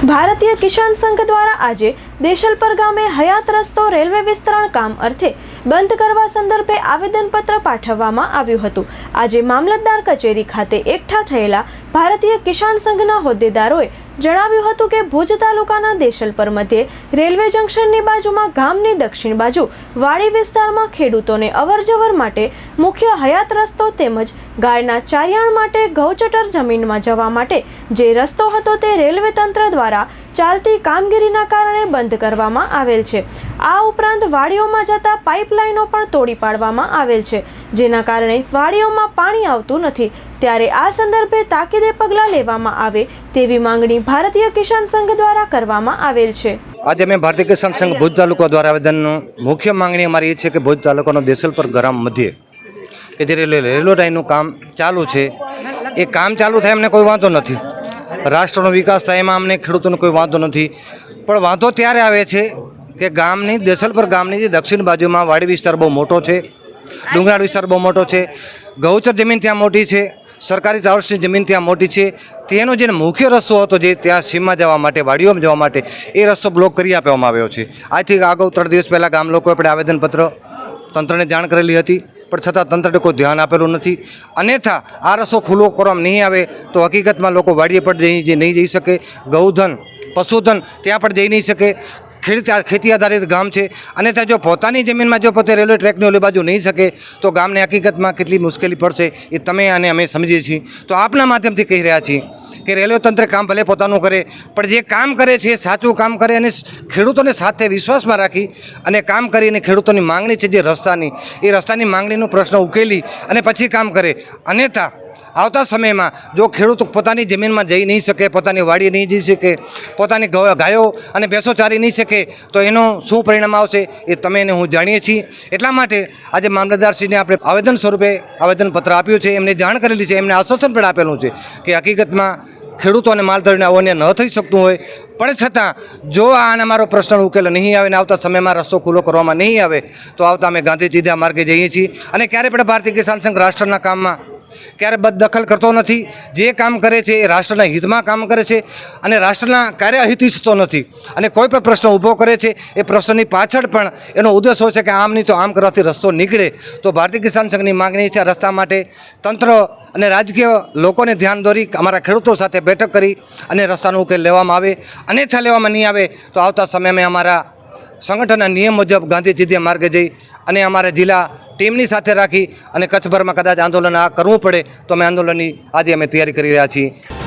ભારતીય કિસાન સંઘ દ્વારા આજે દેશલપર ગામે હયાત રસ્તો રેલવે વિસ્તરણ કામ અર્થે બંધ કરવા સંદર્ભે આવેદનપત્ર પાઠવવામાં આવ્યું હતું. આજે મામલતદાર કચેરી ખાતે એકઠા થયેલા ભારતીય કિસાન સંઘના હોદ્દેદારોએ જણાવ્યું હતું કે ભુજ તાલુકાના દેશલપર મધ્યે રેલવે જંકશનની બાજુમાં ગામની દક્ષિણ બાજુ વાડી વિસ્તારમાં ખેડૂતોને અવરજવર માટે મુખ્ય હયાત રસ્તો તેમજ ગાયના ચારિયાણ માટે ગૌચટર જમીનમાં જવા માટે જે રસ્તો હતો તે રેલવે તંત્ર દ્વારા ચાલતી કામગીરીના કારણે બંધ કરવામાં આવેલ છે. આ ઉપરાંત વાડીઓમાં જતા પાઇપલાઇનો પણ તોડી પાડવામાં આવેલ છે. જેના કારણે વાડીઓમાં પાણી આવતું નથી. ત્યારે આ સંદર્ભે તાકીદે પગલાં લેવામાં આવે તેવી માંગણી ભારતીય કિસાન સંઘ દ્વારા કરવામાં આવેલ છે. આજે અમે ભારતીય કિસાન સંઘ ભુજ તાલુકા દ્વારા આવેદનનું મુખ્ય માંગણી અમારી એ છે કે ભુજ તાલુકાનો દેસલપર ગ્રામ મધ્યે કે જે રેલવે રેલવે લાઇનનું કામ ચાલુ છે. એ કામ ચાલુ થાય એમને કોઈ વાંધો નથી. રાષ્ટ્રનો વિકાસ થાય એમાં અમને ખેડૂતોનો કોઈ વાંધો નથી. પણ વાંધો ત્યારે આવે છે કે ગામની, દેસલપર ગામની જે દક્ષિણ બાજુમાં વાડી વિસ્તાર બહુ મોટો છે, ડુંગરાળ વિસ્તાર બહુ મોટો છે, ગૌચર જમીન ત્યાં મોટી છે, સરકારી ટ્રાવેલ્સની જમીન ત્યાં મોટી છે. તેનો જે મુખ્ય રસ્તો હતો જે ત્યાં સીમમાં જવા માટે વાડીઓમાં જવા માટે, એ રસ્તો બ્લોક કરી આપવામાં આવ્યો છે. આજથી અગાઉ ત્રણ દિવસ પહેલાં ગામ લોકોએ આપણે આવેદનપત્ર તંત્રને જાણ કરેલી હતી. પણ છતાં તંત્રને કોઈ ધ્યાન આપેલું નથી. અન્યથા આ રસ્તો ખુલ્લો કરવામાં નહીં આવે, તો હકીકતમાં લોકો વાડીએ પણ નહીં જઈ શકે. ગૌધન, પશુધન ત્યાં પણ જઈ નહીં શકે. ખેતી ખેતી આધારિત ગામ છે. અને ત્યાં જો પોતાની જમીનમાં જો પોતે રેલવે ટ્રેકની ઓલી બાજુ નહીં શકે, તો ગામને હકીકતમાં કેટલી મુશ્કેલી પડશે એ તમે અને અમે સમજીએ છીએ. તો આપના માધ્યમથી કહી રહ્યા છીએ. કે રેલવે તંત્ર કામ ભલે પોતાનું કરે, પણ જે કામ કરે છે એ સાચું કામ કરે અને ખેડૂતોને સાથે વિશ્વાસમાં રાખી અને કામ કરીને ખેડૂતોની માંગણી છે જે રસ્તાની, એ રસ્તાની માંગણીનો પ્રશ્ન ઉકેલી અને પછી કામ કરે. અન્યથા, આવતા સમયમાં જો ખેડૂત પોતાની જમીનમાં જઈ નહીં શકે, પોતાની વાડી નહીં જઈ શકે, પોતાની ગાયો અને ભેંસો ચારી નહીં શકે, તો એનું શું પરિણામ આવશે એ તમે એને હું જાણીએ છીએ. એટલા માટે આજે મામલતદારશ્રીને આપણે આવેદન સ્વરૂપે આવેદનપત્ર આપ્યું છે, એમને જાણ કરેલી છે, એમને આશ્વાસન પણ આપેલું છે કે હકીકતમાં ખેડૂતો અને માલધારીને અવન્ય ન થઈ શકતું હોય. પણ છતાં, જો આને મારો પ્રશ્ન ઉકેલ, નહીં આવે ને આવતા સમયમાં રસ્તો ખુલ્લો કરવામાં નહીં આવે, તો આવતા અમે ગાંધી ચીધા માર્ગે જઈએ છીએ. અને ક્યારે પણ ભારતીય કિસાન સંઘ રાષ્ટ્રના કામમાં ક્યારે બદદખલ કરતો નથી, જે કામ કરે છે એ રાષ્ટ્રના હિતમાં કામ કરે છે અને રાષ્ટ્રના ક્યારે અહિત ઈચ્છતો નથી. અને કોઈ પણ પ્રશ્ન ઊભો કરે છે, એ પ્રશ્નની પાછળ પણ એનો ઉદ્દેશ હોય છે કે આમ નહીં તો આમ કરવાથી રસ્તો નીકળે. તો ભારતીય કિસાન સંઘની માગણી છે રસ્તા માટે તંત્ર અને રાજકીય લોકોને ધ્યાન દોરી અમારા ખેડૂતો સાથે બેઠક કરી અને રસ્તાનો ઉકેલ લેવામાં આવે, અન્યથા લેવામાં નહીં આવે તો આવતા સમયમાં અમારા સંગઠનના નિયમ મુજબ ગાંધી ચીધિયા માર્ગે જઈ અને અમારા જિલ્લા ટીમની સાથે રાખી અને કચ્છભરમાં કદાચ આંદોલન આ કરવું પડે તો અમે આંદોલનની આજે અમે તૈયારી કરી રહ્યા છીએ.